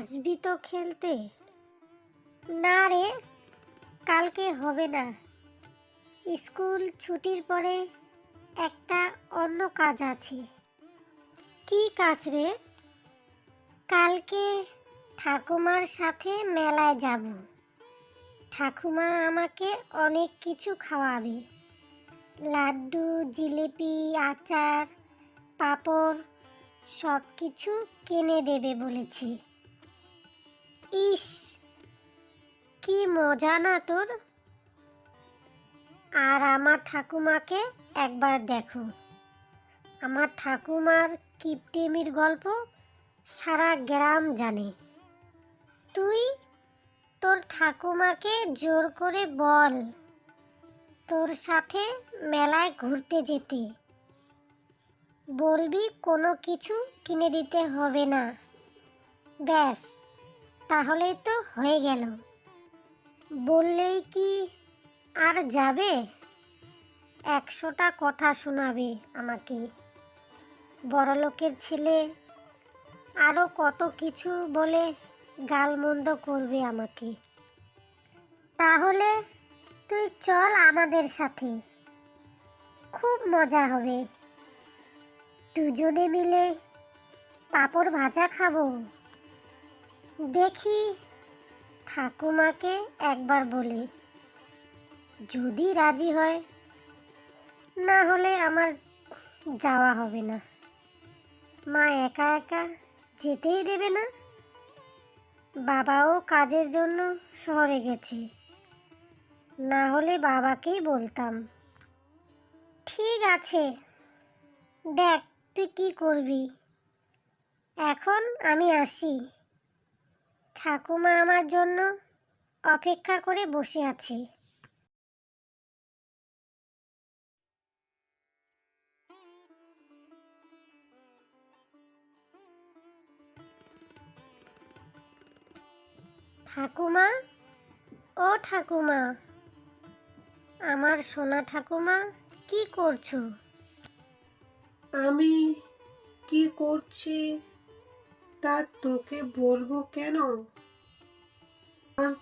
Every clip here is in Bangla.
আসবি তো খেলতে? না রে, কালকে হবে না। স্কুল ছুটির পরে একটা অন্য কাজ আছে। কি কাজ রে? কালকে ঠাকুমার সাথে মেলায় যাব। ঠাকুমা আমাকে অনেক কিছু খাওয়াবে। লাড্ডু, জিলিপি, আচার, পাঁপড় সব কিছু কিনে দেবে বলেছি। ইস, কি মজা না তোর। আর আমার ঠাকুমাকে একবার দেখো। আমার ঠাকুমার কিপটেমির গল্প সারা গ্রাম জানে। তুই তোর ঠাকুমাকে জোর করে বল তোর সাথে মেলায় ঘুরতে যেতে। বলবি কোনো কিছু কিনে দিতে হবে না। ব্যাস। তাহলেই তো হয়ে গেল। বললেই কি আর যাবে? একশোটা কথা শোনাবে আমাকে। বড়লোকের ছেলে আরও কত কিছু বলে গালমন্দ করবে আমাকে। তাহলে তুই চল আমাদের সাথে। খুব মজা হবে। দুজনে মিলে পাঁপড় ভাজা খাব। দেখি ঠাকুমাকে একবার বলি। যদি রাজি হয়, না হলে আমার যাওয়া হবে না। মা একা একা যেতেই দেবে না। বাবাও কাজের জন্য শহরে গেছে। না হলে বাবাকেই বলতাম। ঠিক আছে, দেখ তুই কি করবি। এখন আমি আসি। ঠাকুমা আমার জন্য অপেক্ষা করে বসে আছে। ঠাকুমা, ও ঠাকুমা, আমার সোনা ঠাকুমা, কি করছ? আমি কি করছি? তা তোকে বলব কেন?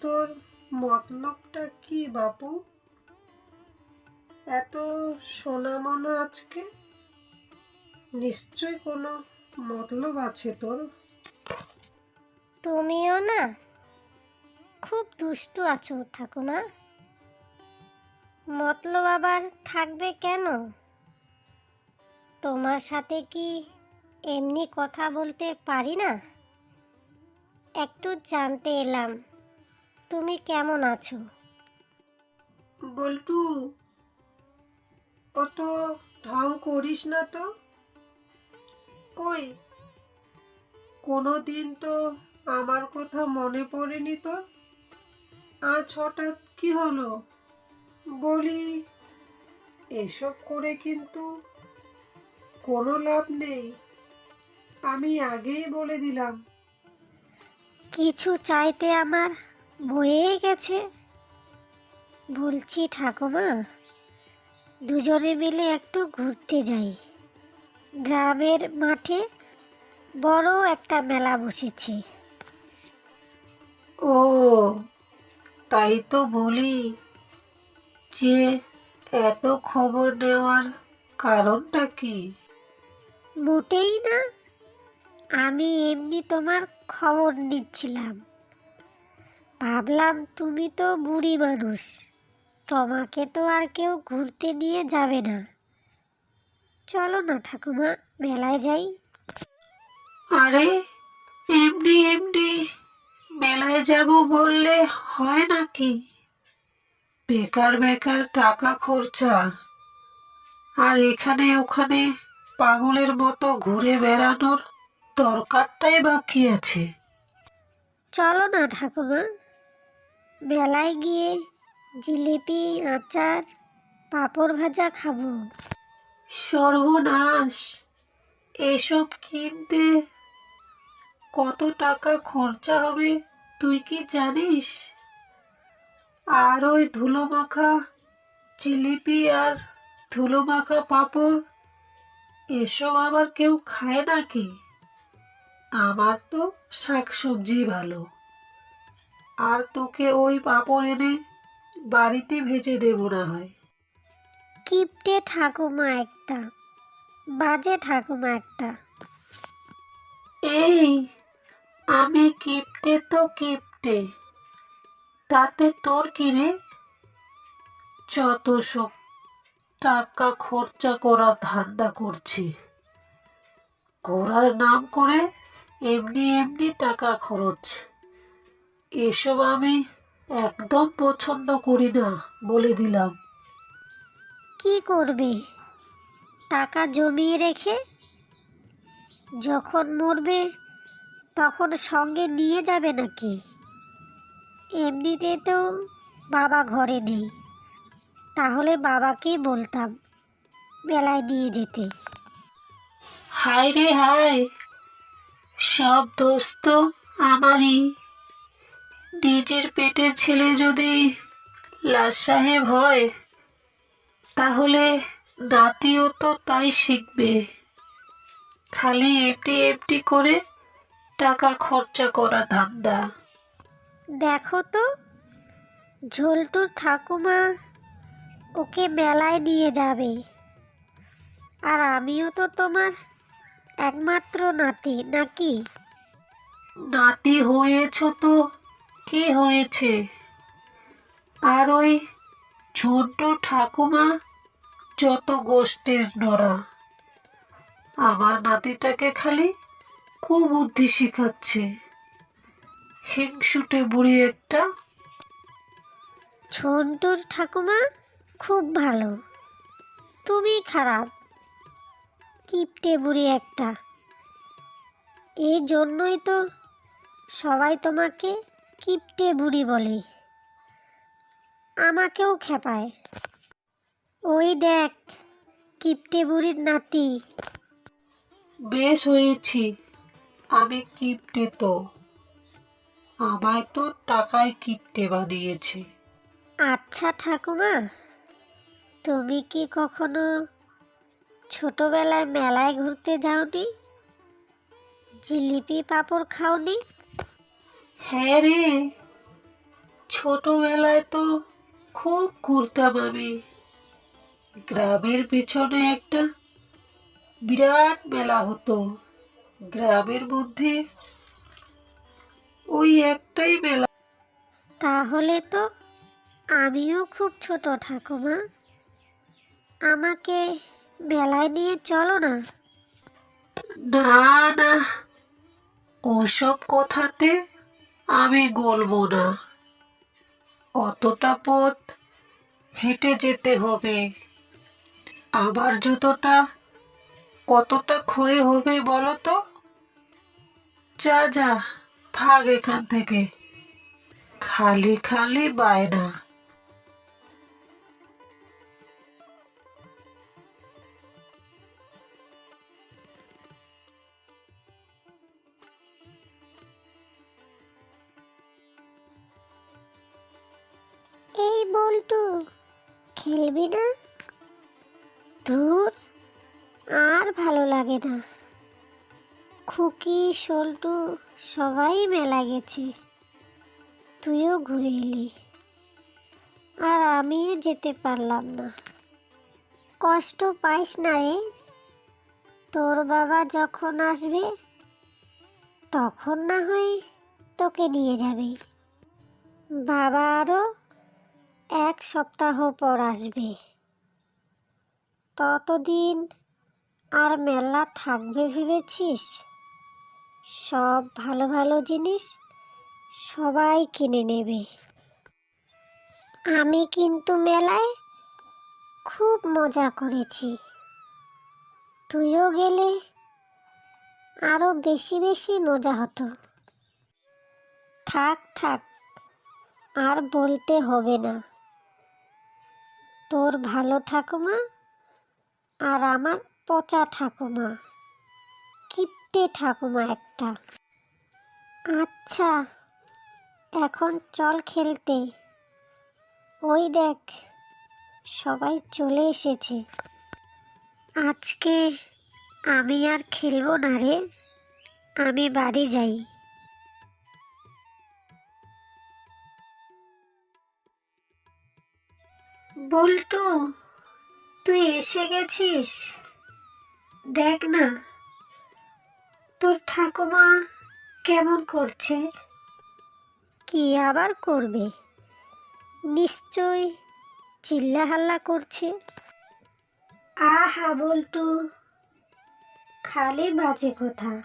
তোর মতলবটা কি বাপু? এত সোনা মনা আজকে? নিশ্চয় কোনো মতলব আছে তোর? তুমিও না? খুব দুষ্টু আছো ঠাকুমা। মতলব আবার থাকবে কেন? তোমার সাথে কি এমনি কথা বলতে পারি না? একটু জানতে এলাম। তুমি কেমন আছো? বল্টু, অত ঢং করিস না তো? কই? কোনো দিন তো আমার কথা মনে পড়েনি তো? আজ হঠাৎ কি হলো? বলি, এসব করে কিন্তু কোনো লাভ নেই। আমি আগেই বলে দিলাম। কিছু চাইতে আমার বয়ে গেছে। বলছি ঠাকুমা দুজনে মিলে একটু ঘুরতে যাই। গ্রামের মাঠে বড় একটা মেলা বসেছে। ও তাই তো বলি যে এত খবর নেওয়ার কারণটা কি? মোটেই না। আমি এমনি তোমার খবর নিচ্ছিলাম। ভাবলাম তুমি তো বুড়ি মানুষ, তোমাকে তো আর কেউ ঘুরতে নিয়ে যাবে না। চলো না ঠাকুমা, মেলায় যাই। আরে, এমনি এমনি মেলায় যাব বললে হয় নাকি? বেকার বেকার টাকা খরচা। আর এখানে ওখানে পাগলের মতো ঘুরে বেড়ানোর দরকারটাই বাকি আছে। চলো না ঠাকুমা। মেলায় গিয়ে জিলিপি আচার পাঁপড় ভাজা খাব। সর্বনাশ এসব কিনতে কত টাকা খরচা হবে তুই কি জানিস? আর ওই ধুলো মাখা জিলিপি আর ধুলো মাখা পাঁপড় এসব আবার কেউ খায় নাকি? আমার তো শাকসবজি ভালো। আর তোকে ওই পাঁপড় এনে বাড়িতে ভেজে দেবো না হয়। কিপটে ঠাকুমা একটা বাজে ঠাকুমা একটা। এই আমি কিপটে তো কিপটে তাতে তোর কিনে যত সব টাকা খরচা করার ধান্দা করছি ঘোরার নাম করে এমনি এমনি টাকা খরচ। এসব আমি একদম পছন্দ করি না বলে দিলাম। কি করবে? টাকা জমিয়ে রেখে যখন মরবে তখন সঙ্গে নিয়ে যাবে নাকি? এমনিতে তো বাবা ঘরে নেই। তাহলে বাবাকেই বলতাম মেলায় নিয়ে যেতে। হায় রে হায় সব দোষ তো আমারই। নিজের পেটের ছেলে যদি লাট সাহেব হয়, তাহলে নাতিও তো তাই শিখবে। খালি এমনি এমনি করে টাকা খরচা করা ধান্দা। দেখো তো, ঝোলটুর ঠাকুমা ওকে মেলায় নিয়ে যাবে। আর আমিও তো তোমার একমাত্র নাতি নাকি? নাতি হয়েছ তো কি হয়েছে? আর ওই ছোট্ট ঠাকুমা যত গোষ্ঠীর নড়া আমার নাতিটাকে খালি কুবুদ্ধি শিখাচ্ছে। হিংসুটে বুড়ি একটা। ঝন্টুর ঠাকুমা খুব ভালো। তুমি খারাপ। কিপটে বুড়ি একটা। এই জন্যই তো সবাই তোমাকে কিপটে বুড়ি বলে। আমাকেও খেপায়। ওই দেখ কিপটে বুড়ির নাতি। বেশ হয়েছি আমি কিপটে তো। আমায় তো টাকায় কিপটে বানিয়েছে। আচ্ছা ঠাকুমা তুমি কি কখনো ছোটবেলায় মেলায় ঘুরতে যাওনি? জিলিপি পাঁপড় খাওনি? হ্যাঁ রে ছোটবেলায় তো খুব ঘুরতাম আমি। গ্রামের পিছনে একটা বিরাট মেলা হতো। গ্রামের মধ্যে ওই একটাই মেলা। তাহলে তো আমিও খুব ছোট ঠাকুমা। আমাকে মেলায় নিয়ে চলো না। না না। ওসব কথাতে আমি গলবো না। অতটা পথ হেঁটে যেতে হবে। আমার জুতোটা কতটা ক্ষয় হবে বলো তো? যা যা, ভাগ এখান থেকে। খালি খালি বায়না। বল্টু, খেলবি না? ধুর, আর ভালো লাগে না। খুকি সল্টু সবাই মেলা গেছে। তুইও ঘুরে এলি। আর আমি যেতে পারলাম না। কষ্ট পাইস না রে। তোর বাবা যখন আসবে, তখন না হয় তোকে নিয়ে যাবে। বাবা আরও এক সপ্তাহ পর আসবে। ততদিন আর মেলা থাকবে ভেবেছিস? সব ভালো ভালো জিনিস সবাই কিনে নেবে। আমি কিন্তু মেলায় খুব মজা করেছি। তুইও গেলে আরও বেশি বেশি মজা হতো। থাক থাক, আর বলতে হবে না। তোর ভালো ঠাকুমা আর আমার পচা ঠাকুমা। কিপটে ঠাকুমা একটা। আচ্ছা এখন চল খেলতে। ওই দেখ, সবাই চলে এসেছে। আজকে আমি আর খেলব না রে, আমি বাড়ি যাই। বল্টু তুই এসে গেছিস? দেখ না তোর ঠাকুমা কেমন করছে? কি আবার করবে? নিশ্চয় চিল্লাহাল্লা করছে। আহা বল্টু খালি বাজে কথা।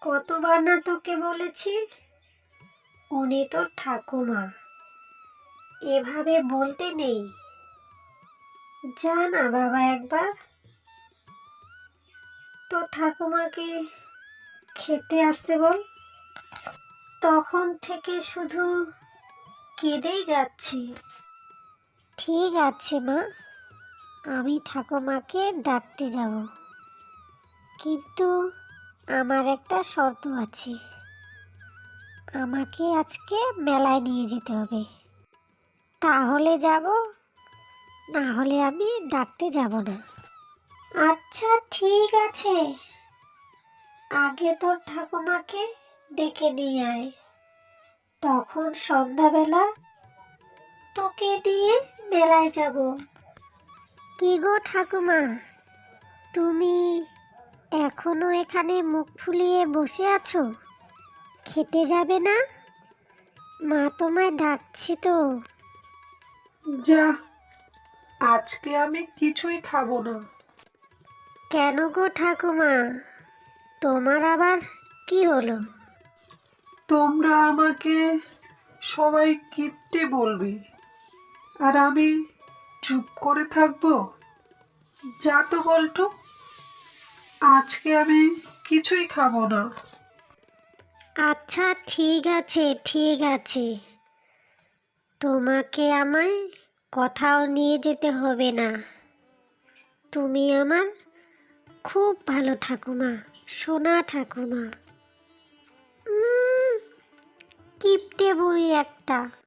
কতবার না তোকে বলেছি উনি তোর ঠাকুমা। এভাবে বলতে নেই। যা না বাবা একবার। তো ঠাকুমাকে খেতে আসতে বল। তখন থেকে শুধু কেঁদেই যাচ্ছি। ঠিক আছে মা, আমি ঠাকুমাকে ডাকতে যাব। কিন্তু আমার একটা শর্ত আছে। আমাকে আজকে মেলায় নিয়ে যেতে হবে। তাহলে যাব? না হলে আমি ডাকতে যাব না। আচ্ছা ঠিক আছে। আগে তোর ঠাকুমাকে ডেকে নিয়ে আয়। তখন সন্ধ্যাবেলা তোকে দিয়ে মেলায় যাব। কি গো ঠাকুমা? তুমি এখনও এখানে মুখ ফুলিয়ে বসে আছো? খেতে যাবে না? মা তোমায় ডাকছে তো। যা আজকে আমি কিছুই খাব না। কেন গো ঠাকুমা? তোমার আবার কি হলো? তোমরা আমাকে সবাই কিপটে বলবে আর আমি চুপ করে থাকব? যা তো বলটু আজকে আমি কিছুই খাব না। আচ্ছা ঠিক আছে ঠিক আছে। তোমাকে আমায় কোথাও নিয়ে যেতে হবে না। তুমি আমার খুব ভালো ঠাকুমা, সোনা ঠাকুমা। কিপটে বুড়ি একটা।